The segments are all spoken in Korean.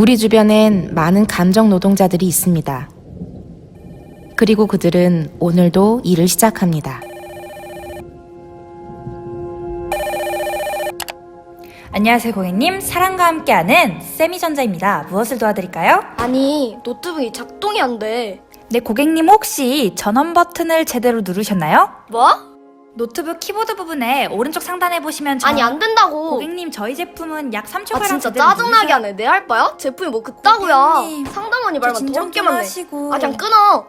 우리 주변엔 많은 감정 노동자들이 있습니다. 그리고 그들은 오늘도 일을 시작합니다. 안녕하세요 고객님 사랑과 함께하는 세미전자입니다 무엇을 도와드릴까요? 아니 노트북이 작동이 안 돼. 네 고객님 혹시 전원 버튼을 제대로 누르셨나요? 뭐? 노트북 키보드 부분에 오른쪽 상단에 보시면 전... 아니 안 된다고. 고객님 저희 제품은 약 3초가량 아 진짜 짜증나게 하네. 내 알바야? 제품이 뭐 그따구야. 고객님, 상담원이 저 말만 진정 더럽게 좀 많네. 하시고 아 그냥 끊어.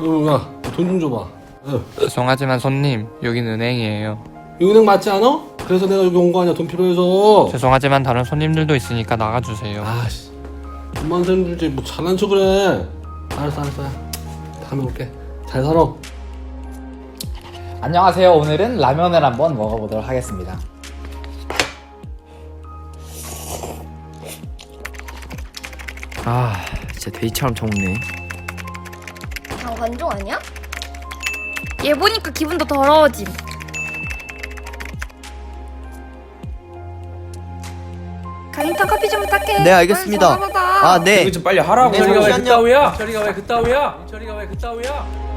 어, 야돈 좀 줘봐 어, 죄송하지만 손님, 여긴 은행이에요. 이 은행 맞지 않아? 그래서 내가 여기 온 거 아니야 돈 필요해서 죄송하지만 다른 손님들도 있으니까 나가주세요. 아씨 돈만 좀 주지 뭐 잘난 척을 해 알았어 알았어 다음에 올게 잘 살아 안녕하세요. 오늘은 라면을 한번 먹어보도록 하겠습니다. 아 진짜 돼지처럼 처먹네 그냥 관종 아니야? 얘 보니까 기분도 더러워짐 강인턴 커피 좀 부탁해 네 알겠습니다 아네 좀 빨리 하라고. 네, 저리가 왜 잠시만요. 그따위야? 저리가 왜 그따위야? 저리가 왜 그따위야?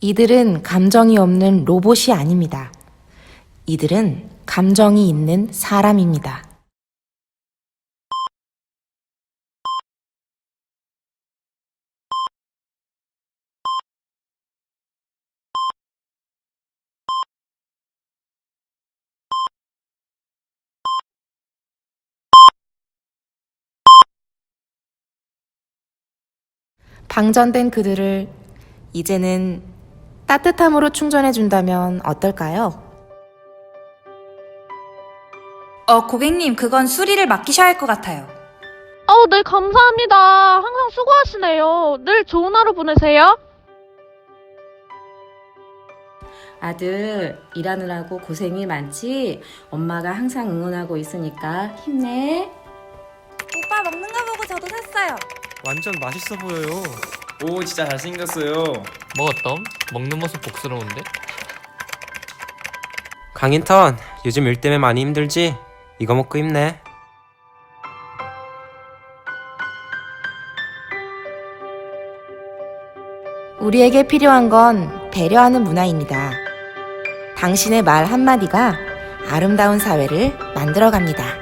이들은 감정이 없는 로봇이 아닙니다. 이들은 감정이 있는 사람입니다. 방전된 그들을 이제는 따뜻함으로 충전해준다면 어떨까요? 어 고객님 그건 수리를 맡기셔야 할 것 같아요 어, 네, 감사합니다. 항상 수고하시네요. 늘 좋은 하루 보내세요. 아들 일하느라고 고생이 많지? 엄마가 항상 응원하고 있으니까 힘내. 오빠 먹는 거 보고 저도 샀어요 완전 맛있어 보여요. 오 진짜 잘생겼어요. 뭐 어떤? 먹는 모습 복스러운데? 강인턴 요즘 일 때문에 많이 힘들지? 이거 먹고 힘내 우리에게 필요한 건 배려하는 문화입니다. 당신의 말 한마디가 아름다운 사회를 만들어갑니다.